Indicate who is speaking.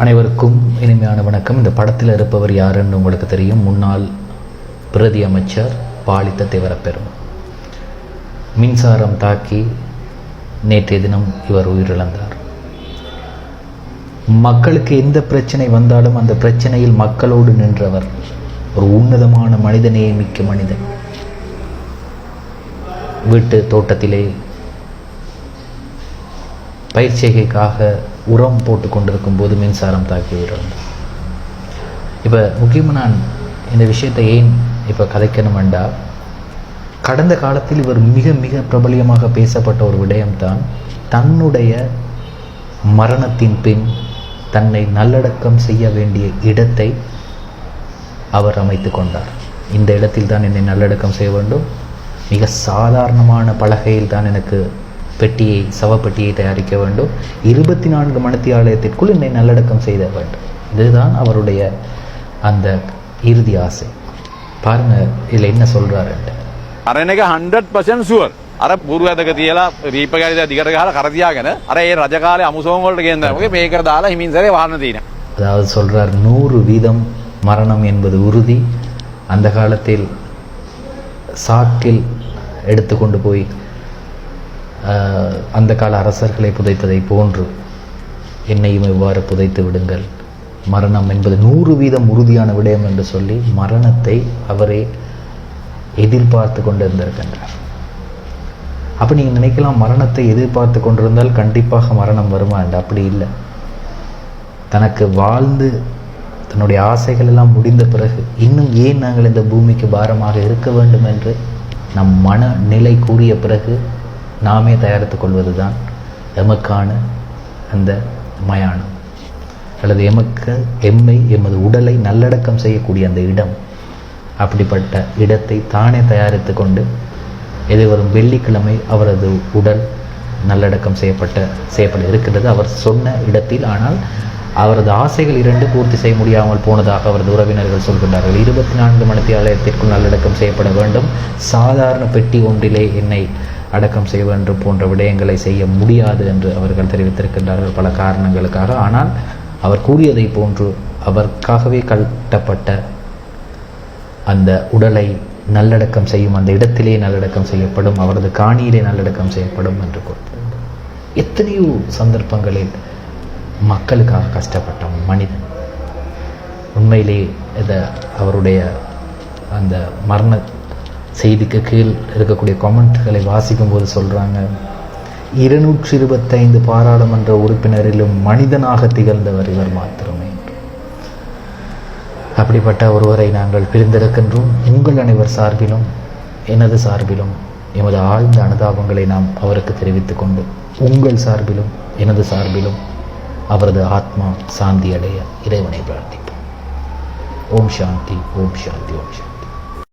Speaker 1: அனைவருக்கும் இனிமையான வணக்கம். இந்த படத்தில் இருப்பவர் யாருன்னு உங்களுக்கு தெரியும். முன்னாள் பிரதி அமைச்சர் பாலித்த தேவரப்பெரும். மின்சாரம் தாக்கி நேற்றைய தினம் இவர் உயிரிழந்தார். மக்களுக்கு எந்த பிரச்சனை வந்தாலும் அந்த பிரச்சனையில் மக்களோடு நின்றவர் ஒரு உன்னதமான மனிதநேய மிக்க மனிதன். வீட்டு தோட்டத்திலே பயிற்சிகைக்காக உரம் போட்டு கொண்டிருக்கும் போது மின்சாரம் தாக்கி இப்போ முக்கியமாக நான் இந்த விஷயத்தை ஏன் இப்போ கதைக்கணுமெண்டா கடந்த காலத்தில் இவர் மிக மிக பிரபலியமாக பேசப்பட்ட ஒரு விடயம்தான் தன்னுடைய மரணத்தின் பின் தன்னை நல்லடக்கம் செய்ய வேண்டிய இடத்தை அவர் அமைத்து கொண்டார். இந்த இடத்தில் தான் என்னை நல்லடக்கம் செய்ய வேண்டும். மிக சாதாரணமான பலகையில் தான் எனக்கு பெட்டியை சவப்பெட்டியை தயாரிக்க வேண்டும் இருபத்தி நான்கு மணித்தியாலயத்திற்குள் என்னை நல்லடக்கம் செய்த வேண்டும் இதுதான் அவருடைய அந்த இறுதி ஆசை பாருங்க இதில் என்ன சொல்றாருன்ட்டு
Speaker 2: අරන එක 100% ෂුවර්. අර පුරු ඇදක තියලා රීප ගැලිද දිගට ගහලා කර තියාගෙන අර ඒ රජ කාලේ අමුසෝම් වලට ගෙන්න වගේ මේකට දාලා හිමින් සැරේ වහන්න තියෙනවා.
Speaker 1: அதாவது சொல்றார் நூறு வீதம் மரணம் என்பது உறுதி அந்த காலத்தில் சாக்கில் எடுத்துக்கொண்டு போய் ஆஹ், அந்த கால அரசர்களை புதைத்ததை போன்று என்னையும் இவ்வாறு புதைத்து விடுங்கள். மரணம் என்பது நூறு வீதம் உறுதியான விடயம் என்று சொல்லி மரணத்தை அவரே எதிர்பார்த்து கொண்டு இருந்திருக்கின்றார் அப்போ நீங்கள் நினைக்கலாம் மரணத்தை எதிர்பார்த்து கொண்டிருந்தால் கண்டிப்பாக மரணம் வருமா என்று? அப்படி இல்லை. தனக்கு வாழ்ந்து தன்னுடைய ஆசைகள் எல்லாம் முடிந்த பிறகு இன்னும் ஏன் நாங்கள் இந்த பூமிக்கு பாரமாக இருக்க வேண்டும் என்று நம் மனநிலை கூறிய பிறகு நாமே தயாரித்து கொள்வது தான் எமக்கான அந்த மயானம். அல்லது எமக்கு எம்மை எமது உடலை நல்லடக்கம் செய்யக்கூடிய அந்த இடம் அப்படிப்பட்ட இடத்தை தானே தயாரித்து கொண்டு எதிர்வரும் வெள்ளிக்கிழமை அவரது உடல் நல்லடக்கம் செய்யப்பட்ட செய்யப்பட இருக்கின்றது. அவர் சொன்ன இடத்தில் ஆனால் அவரது ஆசைகள் இரண்டு பூர்த்தி செய்ய முடியாமல் போனதாக அவரது உறவினர்கள் சொல்கின்றார்கள். இருபத்தி நான்கு மணித்தி ஆலயத்திற்குள் நல்லடக்கம் செய்யப்பட வேண்டும். சாதாரண பெட்டி ஒன்றிலே என்னை அடக்கம் செய்வென்று போன்ற விடயங்களை செய்ய முடியாது என்று அவர்கள் தெரிவித்திருக்கின்றார்கள் பல காரணங்களுக்காக. ஆனால் அவர் கூறியதை போன்று அவருக்காகவே கட்டப்பட்ட அந்த உடலை நல்லடக்கம் செய்யும் அந்த இடத்திலே நல்லடக்கம் செய்யப்படும் அவரது காணியிலே நல்லடக்கம் செய்யப்படும் என்று கூறுகிறார் எத்தனையோ சந்தர்ப்பங்களில் மக்களுக்காக கஷ்டப்பட்ட மனிதன். உண்மையிலே இதை அவருடைய அந்த மரண செய்திக்கு கீழ் இருக்கக்கூடிய கமெண்ட்களை வாசிக்கும் போது சொல்கிறாங்க இருநூற்றி இருபத்தைந்து பாராளுமன்ற உறுப்பினரிலும் மனிதனாக திகழ்ந்தவர் இவர் மாத்திரமே. என்று. அப்படிப்பட்ட ஒருவரை நாங்கள் பிரிந்திருக்கின்றோம் உங்கள் அனைவர் சார்பிலும் எனது சார்பிலும் எமது ஆழ்ந்த அனுதாபங்களை நாம் அவருக்கு தெரிவித்துக் கொண்டு உங்கள் சார்பிலும் எனது சார்பிலும் அவரது ஆத்மா சாந்தி அடைய இறைவனை பிரார்த்திப்போம். ஓம் சாந்தி ஓம் சாந்தி ஓம் சாந்தி.